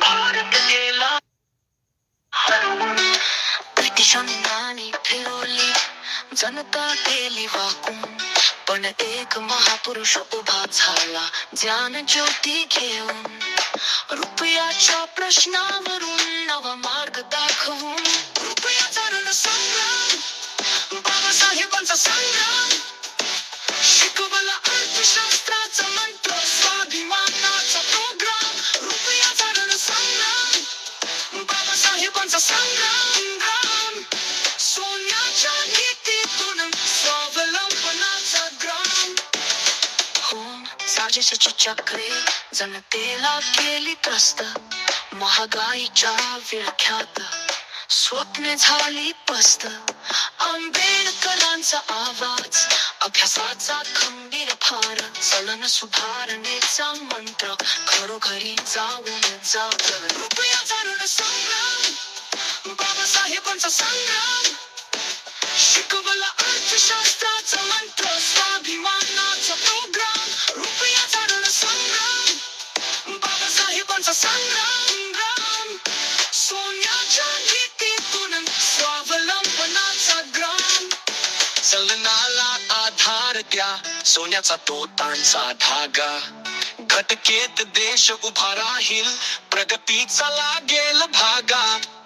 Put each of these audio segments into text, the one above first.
भारत नाणी फिरवली जनता केली वाकून. पण एक महापुरुष उभा झाला ज्ञान ज्योती घेऊन. रुपयाच्या प्रश्नावरून नवा मार्ग दाखवून. रुपयाचा रण संग्राम बाबासाहेबांचा संग्राम. संग्राम सोन्याच्या नीतीतून स्वावलंबनाचा ग्राम होऊन साजेशाची चक्रे जनतेला केली त्रस्त महागाईच्या विळख्यात स्वप्ने झाली पस्त आंबेडकरांचा आवाज अभ्यासाचा खंबीर फार चलन सुधारणेचा मंत्र खरोखरी जाऊन जात रुपया बाबासाहेबांचा संग्राम शिकवला अर्थशास्त्राचा मंत्र स्वाभिमानाचा प्रोग्राम रुपयाचा ऋण संग्राम बाबासाहेबांचा संग्राम सोन्याच्या नीतीतून स्वावलंबनाचा ग्राम चलनाला आधार द्या सोन्याचा तो तांचा धागा घटकेत देश उभा राहील प्रगतीचा लागेल भागा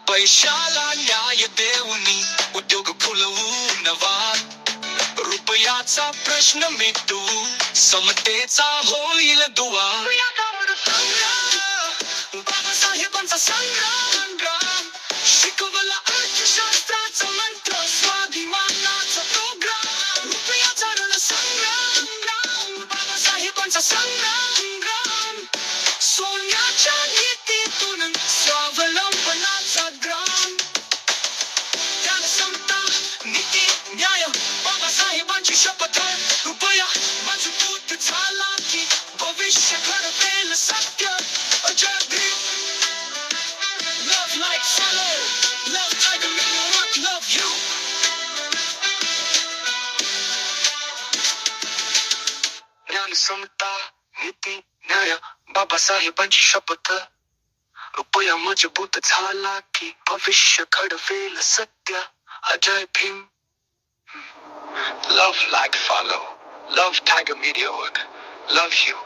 पैशाला न्याय देऊनी उद्योग फुलवू नवा. रुपयाचा प्रश्न मिटू समतेचा होईल दुवा. बाबासाहेबांचा संग्राम शिकवला अर्थशास्त्राचा मंत्र स्वाभिमान. शपथ रुपया मजबूत झाला की भविष्य घडवेल सत्य Ajay Bhim Love like follow Love tiger make me want love you ज्ञान समता नीती न्याय बाबासाहेबांची शपथ रुपया मजबूत झाला की भविष्य घडवेल सत्य Ajay Bhim Love like follow. Love Tiger Media work. Love you.